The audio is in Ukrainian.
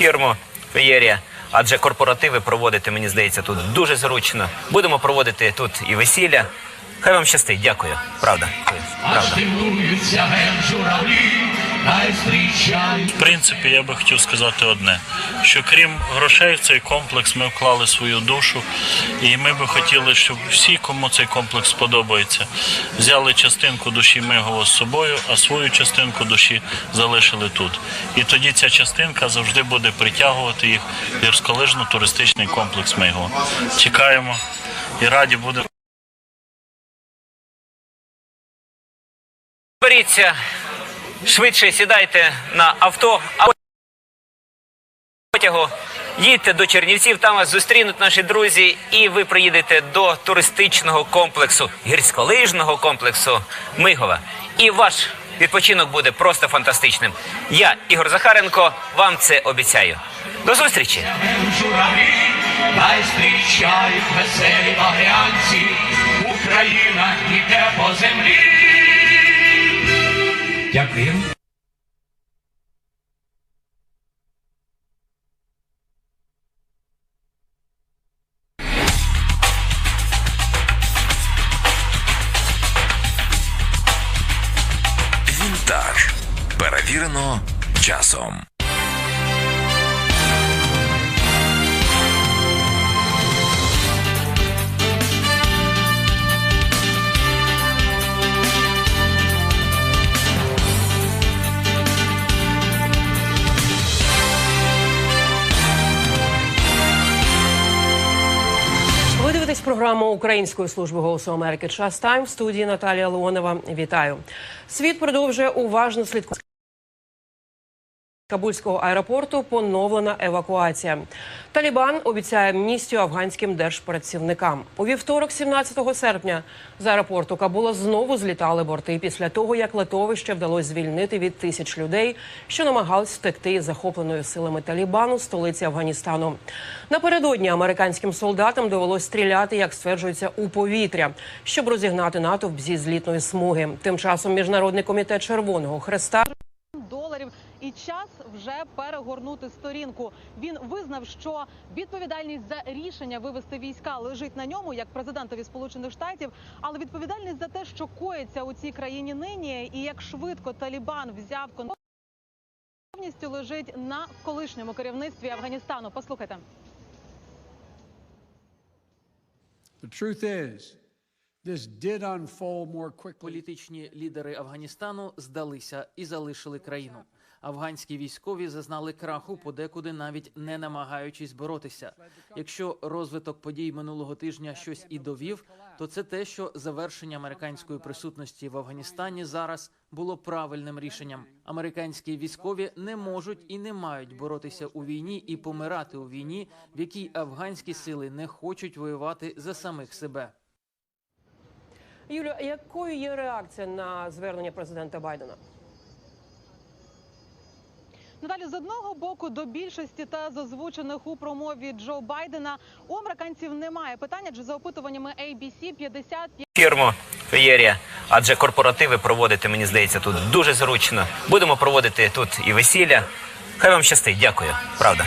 фірму Феєрія. Адже корпоративи проводити, мені здається, тут дуже зручно. Будемо проводити тут і весілля. Хай вам щастить, дякую. Правда. Правда. В принципі, я би хотів сказати одне: що крім грошей в цей комплекс ми вклали свою душу, і ми би хотіли, щоб всі, кому цей комплекс подобається, взяли частинку душі Мигова з собою, а свою частинку душі залишили тут. І тоді ця частинка завжди буде притягувати їх в гірськолижно-туристичний комплекс Мигова. Чекаємо і раді будемо. Беріться, швидше сідайте на авто, а потягу їдьте до Чернівців, там вас зустрінуть наші друзі, і ви приїдете до туристичного комплексу, гірськолижного комплексу Мигова. І ваш відпочинок буде просто фантастичним. Я, Ігор Захаренко, вам це обіцяю. До зустрічі! Зустрічають веселі багрянці. Україна йде по землі. Дякую. Вінтаж. Перевірено часом. Ви програму Української служби голосу Америки Час Тайм в студії Наталія Леонова. Вітаю. Світ продовжує уважно слідкувати. Кабульського аеропорту поновлена евакуація. Талібан обіцяє амністію афганським держпрацівникам. У вівторок, 17 серпня, з аеропорту Кабула знову злітали борти після того, як литовище вдалося звільнити від тисяч людей, що намагались втекти із захопленої силами Талібану столиці Афганістану. Напередодні американським солдатам довелось стріляти, як стверджується, у повітря, щоб розігнати натовп зі злітної смуги. Тим часом міжнародний комітет Червоного Хреста вже перегорнути сторінку. Він визнав, що відповідальність за рішення вивести війська лежить на ньому, як президентові Сполучених Штатів, але відповідальність за те, що коїться у цій країні нині, і як швидко Талібан взяв контроль, повністю лежить на колишньому керівництві Афганістану. Послухайте. The truth is, Політичні лідери Афганістану здалися і залишили країну. Афганські військові зазнали краху, подекуди навіть не намагаючись боротися. Якщо розвиток подій минулого тижня щось і довів, то це те, що завершення американської присутності в Афганістані зараз було правильним рішенням. Американські військові не можуть і не мають боротися у війні і помирати у війні, в якій афганські сили не хочуть воювати за самих себе. Юлю, якою є реакція на звернення президента Байдена? Надалі з одного боку до більшості та з озвучених у промові Джо Байдена у американців немає питання, адже за опитуваннями ABC 55 Фірму Феєрія. Адже корпоративи проводити, мені здається, тут дуже зручно. Будемо проводити тут і весілля. Хай вам щастить, дякую. Правда.